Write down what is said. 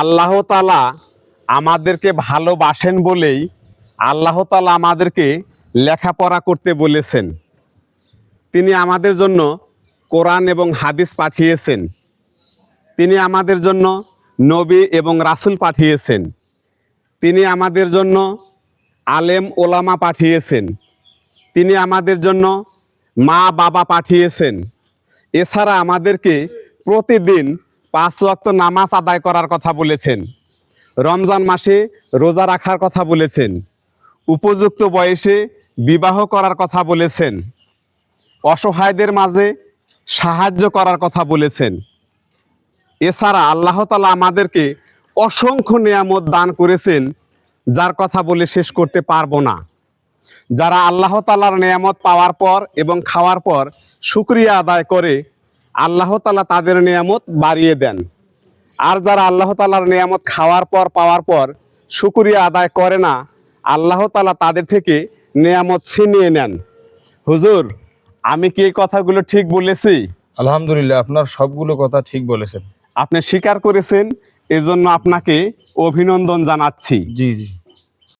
আল্লাহ তালা আমাদেরকে ভালোবাসেন বলেই আল্লাহ তালা আমাদেরকে লেখাপড়া করতে বলেছেন। তিনি আমাদের জন্য কোরআন এবং হাদিস পাঠিয়েছেন। তিনি আমাদের জন্য নবী এবং রাসূল পাঠিয়েছেন। তিনি আমাদের জন্য আলেম ওলামা পাঠিয়েছেন। তিনি আমাদের জন্য মা বাবা পাঠিয়েছেন। এছাড়া আমাদেরকে প্রতিদিন পাঁচ ওয়াক্ত নামাজ আদায় করার কথা বলেছেন। রমজান মাসে রোজা রাখার কথা বলেছেন। উপযুক্ত বয়সে বিবাহ করার কথা বলেছেন। অসহায়দের মাঝে সাহায্য করার কথা বলেছেন। এছাড়া আল্লাহ তালা আমাদেরকে অসংখ্য নিয়ামত দান করেছেন, যার কথা বলে শেষ করতে পারব না। যারা আল্লাহ তালার নিয়ামত পাওয়ার পর এবং খাওয়ার পর শুক্রিয়া আদায় করে আল্লাহ তালা তাদের নিয়ামত বাড়িয়ে দেন। আর যারা আল্লাহ তালার নিয়ামত খাওয়ার পর পাওয়ার পর শুক্রিয়া আদায় করে না আল্লাহ তালা তাদের থেকে নিয়ামত ছিনিয়ে নেন। হুজুর আমি কি এই কথাগুলো ঠিক বলেছি? আলহামদুলিল্লাহ আপনার সবগুলো কথা ঠিক বলেছেন। আপনি স্বীকার করেছেন এজন্য আপনাকে অভিনন্দন জানাচ্ছি। জি জি।